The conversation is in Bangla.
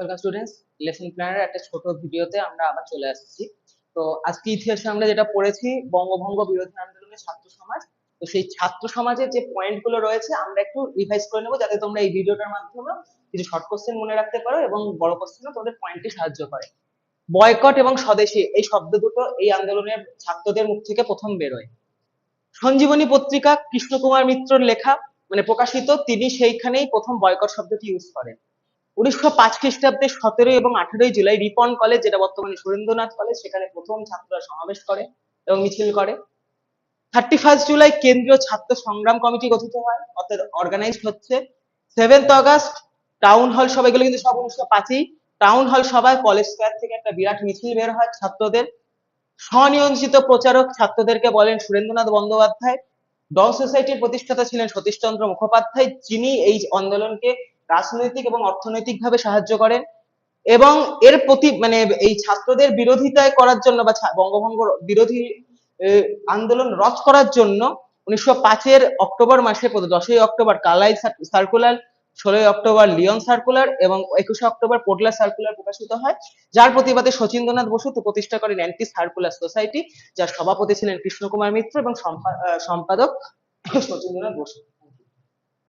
ওয়েলকাম স্টুডেন্টস লেসন প্ল্যানের একটা ছোট ভিডিওতে আমরা আবার চলে আসছি। তো আজকে ইতিহাসে আমরা যেটা পড়েছি, বঙ্গভঙ্গ বিরোধী আন্দোলনের ছাত্র সমাজ। তো সেই ছাত্র সমাজের যে পয়েন্টগুলো রয়েছে, আমরা একটু রিভাইজ করে নেব যাতে তোমরা এই ভিডিওটার মাধ্যমে কিছু শর্ট কোশ্চেন মনে রাখতে পারো এবং বড় কোশ্চেনও তোমাদের পয়েন্টে সাহায্য করে। বয়কট এবং স্বদেশী, এই শব্দ দুটো এই আন্দোলনের ছাত্রদের মুখ থেকে প্রথম বেরোয়। সঞ্জীবনী পত্রিকা কৃষ্ণকুমার মিত্রর লেখা মানে প্রকাশিত, তিনি সেইখানেই প্রথম বয়কট শব্দটি ইউজ করেন। উনিশশো পাঁচ খ্রিস্টাব্দে সতেরোই এবং আঠেরোই জুলাই রিপন কলেজ, যেটা বর্তমানে সুরেন্দ্রনাথ কলেজ, সেখানে প্রথম ছাত্ররা সমাবেশ করে এবং মিছিল করে। থার্টি ফার্স্ট জুলাই কেন্দ্রীয় ছাত্র সংগ্রাম কমিটি গঠিত হয়, অর্থাৎ অর্গানাইজড হচ্ছে। সেভেন্থ অগাস্ট টাউন হল সভা, এগুলো কিন্তু সব উনিশশো পাঁচই। টাউন হল সভায় কলেজ স্কোয়ার থেকে একটা বিরাট মিছিল বের হয় ছাত্রদের। স্বনিয়োজিত প্রচারক ছাত্রদেরকে বলেন, সুরেন্দ্রনাথ বন্দ্যোপাধ্যায় ডন সোসাইটির প্রতিষ্ঠাতা ছিলেন সতীশচন্দ্র মুখোপাধ্যায়, যিনি এই আন্দোলনকে রাজনৈতিক এবং অর্থনৈতিকভাবে সাহায্য করেন এবং এর প্রতি মানে এই ছাত্রদের বিরোধিতায় করার জন্য বা বঙ্গভঙ্গ বিরোধী আন্দোলন রদ করার জন্য উনিশশো পাঁচের অক্টোবর মাসে দশই অক্টোবর কালাই সার্কুলার, ষোলোই অক্টোবর লিওন সার্কুলার এবং একুশে অক্টোবর পোটলা সার্কুলার প্রকাশিত হয়। যার প্রতিবাদে শচীন্দ্রনাথ বসু প্রতিষ্ঠা করেন অ্যান্টি সার্কুলার সোসাইটি, যার সভাপতি ছিলেন কৃষ্ণকুমার মিত্র এবং সম্পাদক শচীন্দ্রনাথ বসু।